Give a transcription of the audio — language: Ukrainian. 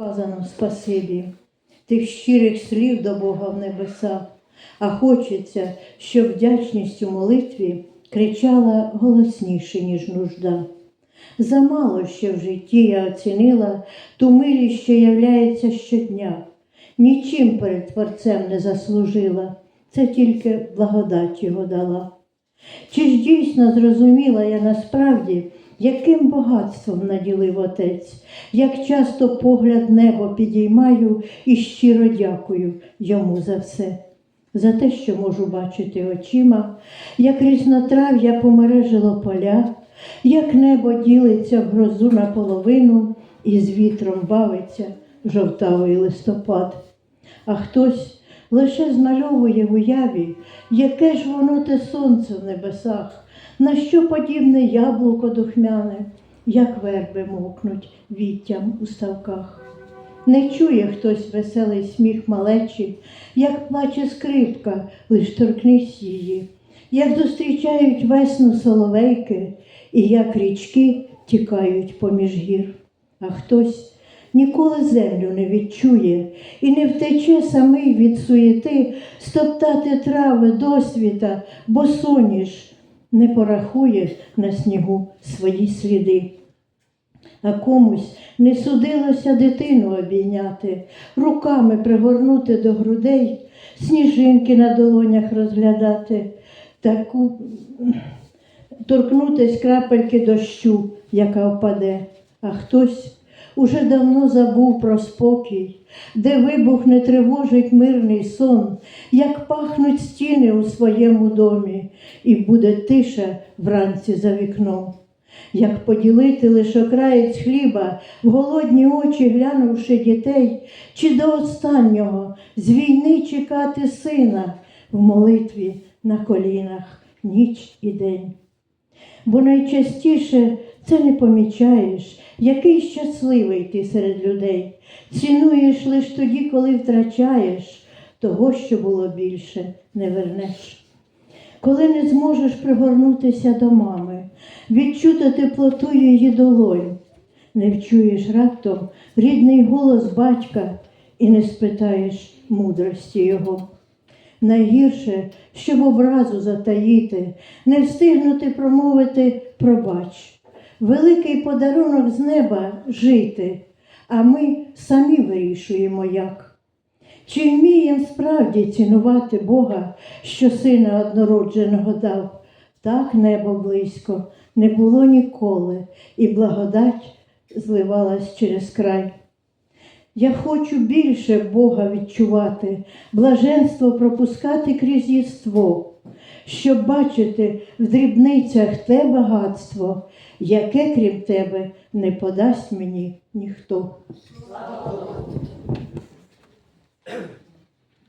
Сказано спасибі, тих щирих слів до Бога в небесах, а хочеться, щоб вдячність у молитві кричала голосніше, ніж нужда. Замало ще в житті я оцінила ту милість, що являється щодня. Нічим перед Творцем не заслужила, це тільки благодать його дала. Чи ж дійсно зрозуміла я насправді, яким багатством наділив Отець, як часто погляд небо підіймаю і щиро дякую йому за все, за те, що можу бачити очима, як різнотрав'я помережило поля, як небо ділиться в грозу наполовину і з вітром бавиться жовтавий листопад. А хтось лише змальовує в уяві, яке ж воно те сонце в небесах, на що подібне яблуко духмяне, як верби мокнуть віттям у ставках. Не чує хтось веселий сміх малечі, як плаче скрипка, лиш торкнись її, як зустрічають весну соловейки, і як річки тікають поміж гір. А хтось ніколи землю не відчує і не втече самий від суєти стоптати трави досвіта, бо соніш не порахує на снігу свої сліди. А комусь не судилося дитину обійняти, руками пригорнути до грудей, сніжинки на долонях розглядати, таку торкнутись крапельки дощу, яка впаде, а хтось уже давно забув про спокій, де вибух не тривожить мирний сон, як пахнуть стіни у своєму домі, і буде тиша вранці за вікном. Як поділити лише окраєць хліба, в голодні очі глянувши дітей, чи до останнього з війни чекати сина в молитві на колінах ніч і день. Бо найчастіше це не помічаєш, який щасливий ти серед людей. Цінуєш лиш тоді, коли втрачаєш, того, що було більше, не вернеш. Коли не зможеш пригорнутися до мами, відчути теплоту її долонь, не вчуєш раптом рідний голос батька і не спитаєш мудрості його. Найгірше, щоб образу затаїти, не встигнути промовити пробач. Великий подарунок з неба жити, а ми самі вирішуємо як. Чи вміємо справді цінувати Бога, що сина однородженого дав? Так небо близько не було ніколи, і благодать зливалась через край. Я хочу більше Бога відчувати, блаженство пропускати крізь єство, щоб бачити в дрібницях те багатство, яке крім тебе не подасть мені ніхто.